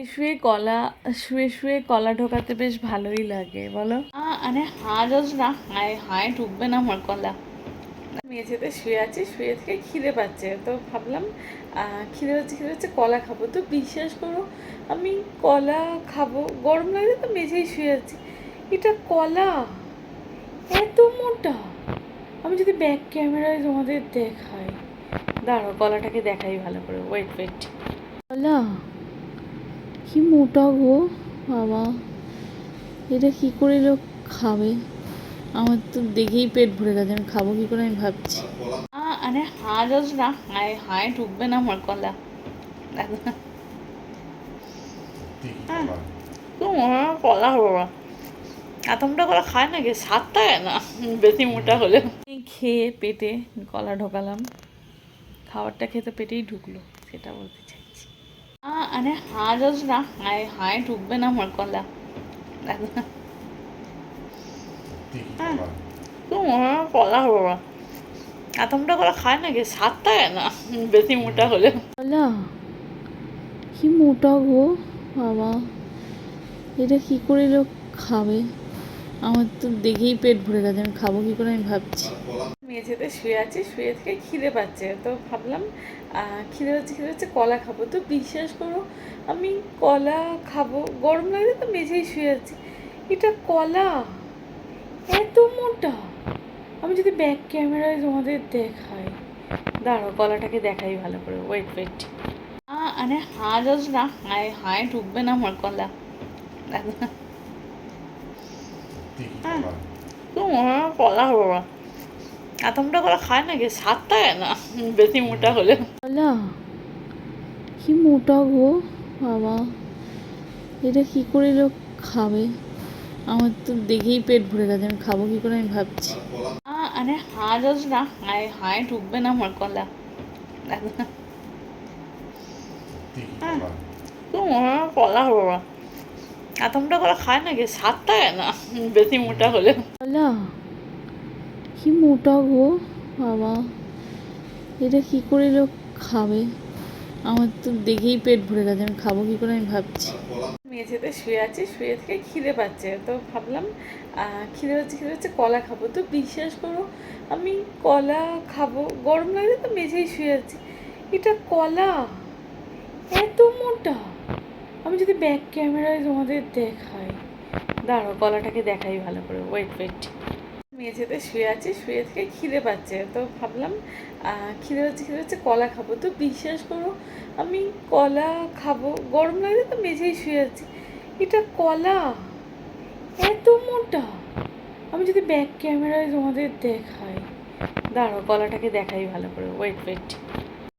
শুয়ে শুয়ে কলা শুয়ে শুয়ে কলা ঢোকাতে বেশ ভালোই লাগে বলো? আরে হাঁ যাস না। হায় হায় ঢুকবে না আমার কলা। মেঝেতে শুয়ে আছি শুয়ে থেকে খিদে পাচ্ছে। তো ভাবলাম খিদে পাচ্ছে খিদে পাচ্ছে কলা খাব। তো বিশ্বাস করো আমি কলা খাব। গরম লাগলে তো মেঝেই শুয়ে আছি। এটা কলা? এত মোটা। আমি যদি ব্যাক ক্যামেরায় তোমাদের দেখাই। দাঁড়ো কলাটাকে দেখাই ভালো করে। ওয়েট ওয়েট কলা? কি মোটা গো বাবা। এটা কি করে লোক খাবে? আমার তো দেখেই পেট ভরে গেছে আমি খাব কি করে আমি ভাবছি। আরে হাঁ যাস না। হায় হায় ঢুকবে না আমার কলা। হ্যাঁ। কলা? কলা খায় না কি সাতটা না। বেশি মোটা হলে খেয়ে পেটে কলা ঢোকালাম। খাবারটা খেতে পেটেই ঢুকলো সেটা বলতে চাইছি। আরে হাঁ যাস না। হায় হায় ঢুকবে না আমার কলা। হ্যাঁ। কলা হলো না। এতটা কলা খায় না কি সাতটা না? বেশি মোটা হলে। কলা? কি মোটা গো বাবা। এটা কি করে লোক খাবে? আমার তো দেখেই পেট ভরে গেছে, আমি খাব কি করে আমি ভাবছি। মেঝেতে শুয়ে আছি, শুয়ে থেকে খিদে পাচ্ছে, তো ভাবলাম খিদে পাচ্ছে খিদে পাচ্ছে, কলা খাব। তো বিশ্বাস করো, আমি কলা খাব, গরম লাগলে তো মেঝেই শুয়ে আছি। এটা কলা, এত মোটা। আমি যদি ব্যাক ক্যামেরায় তোমাদের দেখাই। দাঁড়াও, কলাটাকে দেখাই ভালো করে ওয়েট ওয়েট আরে হাঁ যাস না? হায় হায়, ঢুকবে না আমার কলা। তোমার কলা হলো না এতটা কলা খায় না কি সাতটা না? বেশি মোটা হলে। কলা? কি মোটা গো বাবা। এটা কি করে লোক খাবে? আমার তো দেখেই পেট ভরে গেছে আমি খাব কি করে আমি ভাবছি। আ, আরে হাঁ যাস না। হায় হায় ঢুকবে না আমার কলা। হ্যাঁ। কলা হলো না এতটা কলা খায় না কি সাতটা না। বেশি মোটা হলে। কলা কি মোটা গো বাবা। এটা কি করে লোক খাবে? আমার তো দেখেই পেট ভরে গেছে আমি খাব কি করে আমি ভাবছি। মেঝেতে শুয়ে আছি শুয়ে থেকে খিদে পাচ্ছে। তো ভাবলাম খিদে পাচ্ছে খিদে পাচ্ছে কলা খাব। তো বিশ্বাস করো আমি কলা খাব। গরম লাগলে তো মেঝেই শুয়ে আছি। এটা কলা? এত মোটা। আমি যদি ব্যাক ক্যামেরায় তোমাদের দেখাই দাঁড়ো কলাটাকে দেখাই ভালো করে ওয়েট ওয়েট মেঝেতে শুয়ে আছি, শুয়ে থেকে খিদে পাচ্ছে, তো ভাবলাম খিদে পাচ্ছে খিদে পাচ্ছে কলা খাব। তো বিশ্বাস করো, আমি কলা খাব। গরম লাগলে তো মেঝেই শুয়ে আছি। এটা কলা? এত মোটা। আমি যদি ব্যাক ক্যামেরায় তোমাদের দেখাই দাঁড়ো কলাটাকে দেখাই ভালো করে ওয়েট ওয়েট